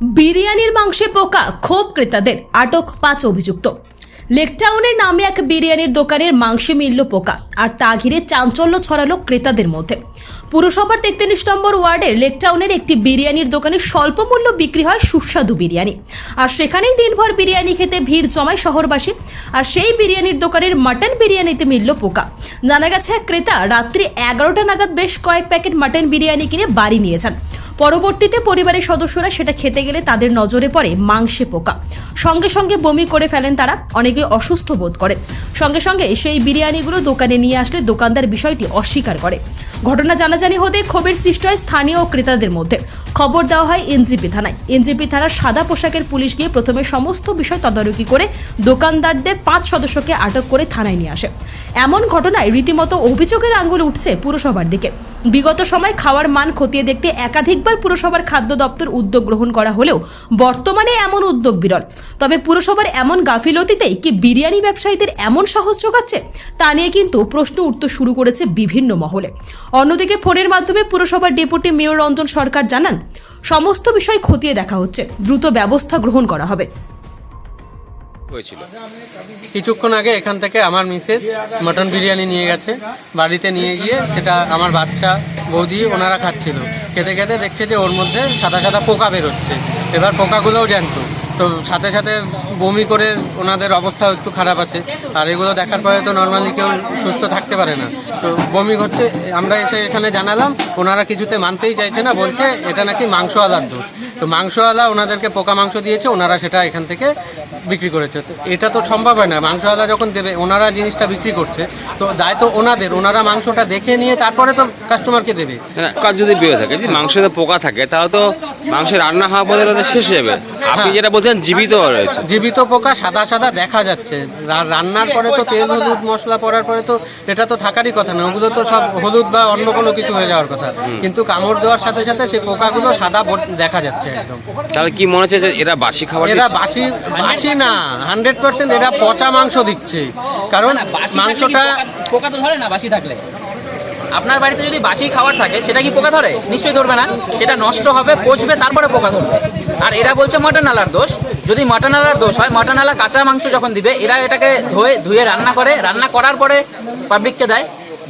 বিরিয়ানির মাংসে পোকা ক্ষোভ ক্রেতাদের, আটক পাঁচ অভিযুক্ত। লেকটাউনের নামে এক বিরিয়ানির দোকানের মাংসে মিলল পোকা, আর তা ঘিরে চাঞ্চল্য ছড়ালো ক্রেতাদের মধ্যে। পুরসভার তেত্রিশ নম্বর ওয়ার্ডের লেকটাউনের একটি বিরিয়ানির দোকানে স্বল্প মূল্য বিক্রি হয় সুস্বাদু বিরিয়ানি। আর সেখানেই দিনভর বিরিয়ানি খেতে ভিড় জমায় শহরবাসী। আর সেই বিরিয়ানির দোকানের মাটন বিরিয়ানিতে মিলল পোকা। জানা গেছে, এক ক্রেতা রাত্রি এগারোটা নাগাদ বেশ কয়েক প্যাকেট মাটন বিরিয়ানি কিনে বাড়ি নিয়ে যান। পরবর্তীতে পরিবারের সদস্যরা সেটা খেতে গেলে তাদের নজরে পড়ে মাংসে পোকা। সঙ্গে সঙ্গে বমি করে ফেলেন তারা, অনেকে অসুস্থ বোধ করেন সঙ্গে সঙ্গে সেই বিরিয়ানিগুলো দোকানে নিয়ে আসলে দোকানদার বিষয়টি অস্বীকার করে। ঘটনা জানাজানি হতে ক্ষোভের সৃষ্টি হয় স্থানীয় ক্রেতাদের মধ্যে। খবর দেওয়া হয় এনজিপি থানায়। এনজিপি থানার সাদা পোশাকের পুলিশ গিয়ে প্রথমে সমস্ত বিষয় তদারকি করে দোকানদারদের পাঁচ সদস্যকে আটক করে থানায় নিয়ে আসে। এমন ঘটনায় রীতিমতো অভিযোগের আঙ্গুল উঠছে পুরসভার দিকে। বিগত সময় খাওয়ার মান খতিয়ে দেখতে একাধিকবার পুরসভার খাদ্য দপ্তর উদ্যোগ গ্রহণ করা হলেও বর্তমানে এমন উদ্যোগ বিরল। তবে পুরসভার এমন গাফিলতিতেই কি বিরিয়ানি ব্যবসায়ীদের এমন সাহস যোগাচ্ছে? তা নিয়ে কিন্তু প্রশ্ন উঠতে শুরু করেছে বিভিন্ন মহলে। অন্যদিকে ফোনের মাধ্যমে পুরসভার ডেপুটি মেয়র রঞ্জন সরকার জানান, সমস্ত বিষয় খতিয়ে দেখা হচ্ছে। দ্রুত ব্যবস্থা গ্রহণ করা হবে। হয়েছিল। কিছুক্ষণ আগে এখান থেকে আমার মিসেস মটন বিরিয়ানি নিয়ে গেছে, বাড়িতে নিয়ে গিয়ে সেটা আমার বাচ্চা বৌদি ওনারা খাচ্ছিল। খেতে খেতে দেখছে যে ওর মধ্যে সাদা সাদা পোকা বেরোচ্ছে। এবার পোকাগুলোও জানতো তো সাথে সাথে বমি করে ওনাদের অবস্থা একটু খারাপ আছে। আর এগুলো দেখার পরে তো নর্মালি কেউ সুস্থ থাকতে পারে না। তো বমি করছে আমরা এসে এখানে জানালাম, ওনারা কিছুতে মানতেই চাইছে না, বলছে এটা নাকি মাংসওয়ালার দোষ। তো মাংসওয়ালা ওনাদেরকে পোকা মাংস দিয়েছে, ওনারা সেটা এখান থেকে বিক্রি করেছে। তো এটা তো সম্ভব হয় না। মাংসওয়ালা যখন দেবে, ওনারা জিনিসটা বিক্রি করছে, তো যায় তো ওনাদের। ওনারা মাংসটা দেখে নিয়ে তারপরে তো কাস্টমারকে দেবে। কাজ যদি বেরো থাকে, যদি মাংসতে পোকা থাকে, তাহলে তো মাংস রান্না হওয়া পর্যন্ত শেষ হয়ে যাবে। আপনি হ্যাঁ। যেটা বলছেন জীবিত রয়েছে। জীবিত পোকা সাদা সাদা দেখা যাচ্ছে। রান্নার পরে তো তেল হলুদ মশলা পড়ার পরে তো এটা তো থাকারই কথা না। ওগুলো তো সব হলুদ বা অন্য কোনো কিছু হয়ে যাওয়ার কথা। কিন্তু কামড় দেওয়ার সাথে সাথে সেই পোকাগুলো সাদা দেখা যাচ্ছে একদম। তাহলে কি মনে হচ্ছে যে এরা বাসি খাবার এরা বাসি বাসি না। হান্ড্রেড পার্সেন্ট এরা পচা মাংস দিচ্ছে। কারণ মাংসটা পোকা- পোকা তো ধরে না বাসি থাকলে। আপনার বাড়িতে যদি বাসি খাবার থাকে, সেটা কি পোকা ধরে? নিশ্চয়ই ধরবে না। সেটা নষ্ট হবে, পচবে, তারপরে পোকা ধরবে। আর এরা বলছে মটন আলার দোষ। যদি মটন আলার দোষ হয়, মটন আলা কাঁচা মাংস যখন দিবে, এরা এটাকে ধুয়ে ধুয়ে রান্না করে। রান্না করার পরে পাবলিককে দেয়।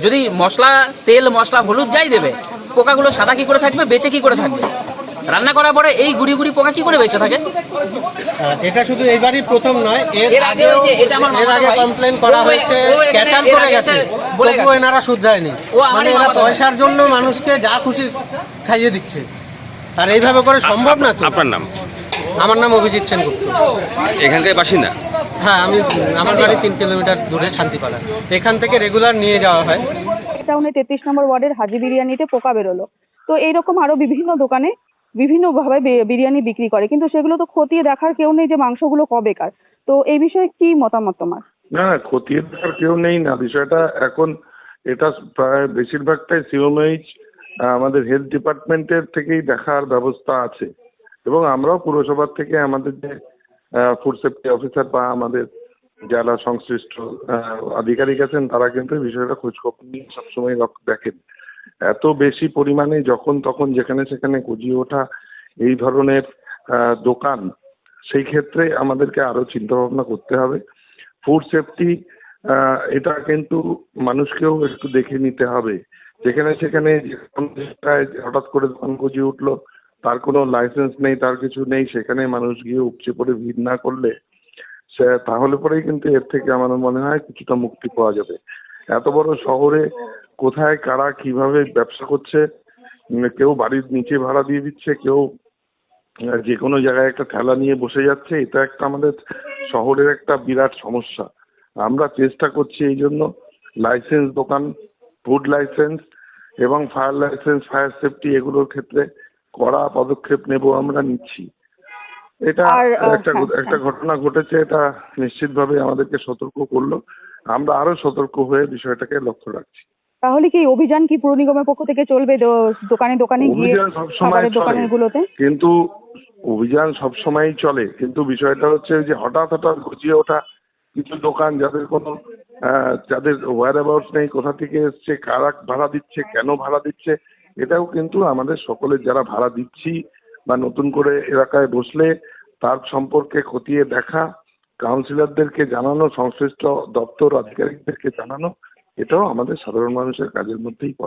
যদি মশলা, তেল, মশলা, হলুদ যাই দেবে, পোকাগুলো সাদা কি করে থাকবে, বেঁচে কি করে থাকবে? রান্না করার পরে এই গুড়ি গুড়ি পোকা কি করে বেঁচে থাকে? এটা শুধু এইবারই প্রথম নয় এর এর আগে আগেও এটা আমার এর আগে কমপ্লেন করা হয়েছে ক্যাচাল করে গেছে তবুও। এনারা শুধরায়নি। মানে এরা পয়সার জন্য মানুষকে যা খুশি খাইয়ে দিচ্ছে। আর এইভাবে করে সম্ভব না তো। আপনার নাম? আমার নাম অভিজিৎ সেনগুপ্ত। এখানকার বাসিন্দা? হ্যাঁ আমি আমার বাড়ি তিন কিলোমিটার দূরে শান্তিপাড়া। এখান থেকে রেগুলার নিয়ে যাওয়া হয়। টাউনে তেত্রিশ নম্বর ওয়ার্ডের হাজি বিরিয়ানিতে পোকা বেরোলো। তো এইরকম আরও বিভিন্ন দোকানে বিভিন্নভাবে বিরিয়ানি বিক্রি করে। কিন্তু সেগুলো তো খতিয়ে দেখার কেউ নেই যে মাংসগুলো কবে কবেকার তো এই বিষয়ে কি মতামত তোমার? না না খতিয়ে দেখার কেউ নেই না। বিষয়টা এখন এটা প্রায় বেশিরভাগটাই সিওমএইচ আমাদের হেলথ ডিপার্টমেন্টের থেকেই দেখার ব্যবস্থা আছে। এবং আমরাও পুরসভার থেকে আমাদের যে ফুড সেফটি অফিসার বা আমাদের যারা সংশ্লিষ্ট আধিকারিক আছেন, তারা কিন্তু বিষয়টা খোঁজখবর নিয়ে সবসময় দেখেন। এত বেশি পরিমাণে যখন তখন যেখানে সেখানে গজিয়ে ওঠা এই ধরনের দোকান, সেই ক্ষেত্রে আমাদেরকে আরও চিন্তা ভাবনা করতে হবে। ফুড সেফটি এটা কিন্তু মানুষকেও একটু দেখে নিতে হবে। যেখানে সেখানে হঠাৎ করে দোকান গজিয়ে উঠল, তার কোনো লাইসেন্স নেই, তার কিছু নেই, সেখানে মানুষ গিয়ে উপচে পড়ে ভিড় না করলে তাহলে পরেই কিন্তু এর থেকে আমার মনে হয় কিছুটা মুক্তি পাওয়া যাবে। এত বড় শহরে কোথায়, কারা কীভাবে ব্যবসা করছে কেউ বাড়ির নিচে ভাড়া দিয়ে দিচ্ছে, কেউ যে কোনো জায়গায় একটা ঠেলা নিয়ে বসে যাচ্ছে, এটা একটা আমাদের শহরের একটা বিরাট সমস্যা। আমরা চেষ্টা করছি এই জন্য লাইসেন্স দোকান, ফুড লাইসেন্স এবং ফায়ার লাইসেন্স, ফায়ার সেফটি এগুলোর ক্ষেত্রে কড়া পদক্ষেপ নেব আমরা নিচ্ছি। এটা একটা হ্যাঁ, একটা হ্যাঁ। ঘটনা ঘটেছে এটা নিশ্চিতভাবে আমাদেরকে সতর্ক করল। আমরা আরও সতর্ক হয়ে বিষয়টাকে লক্ষ্য রাখছি। তাহলে কি অভিযান কি পুর নিগমের পক্ষ থেকে চলবে? দোকানে দোকানে গিয়ে খাবারের চলে। দোকানের গুলোতে কিন্তু অভিযান সবসময়ই চলে। কিন্তু বিষয়টা হচ্ছে যে হঠাৎ হঠাৎ গজিয়ে ওঠা কিছু দোকান যাদের কোনো যাদের ওয়ার অ্যাবাউট নেই কোথা থেকে এসছে কারা ভাড়া দিচ্ছে কেন ভাড়া দিচ্ছে এটাও কিন্তু আমাদের সকলের যারা ভাড়া দিচ্ছি বা নতুন করে এলাকায় বসলে তার সম্পর্কে খতিয়ে দেখা কাউন্সিলরদেরকে জানানো, সংশ্লিষ্ট দপ্তর আধিকারিকদেরকে জানানো, এটাও আমাদের সাধারণ মানুষের কাজের মধ্যেই পড়ে।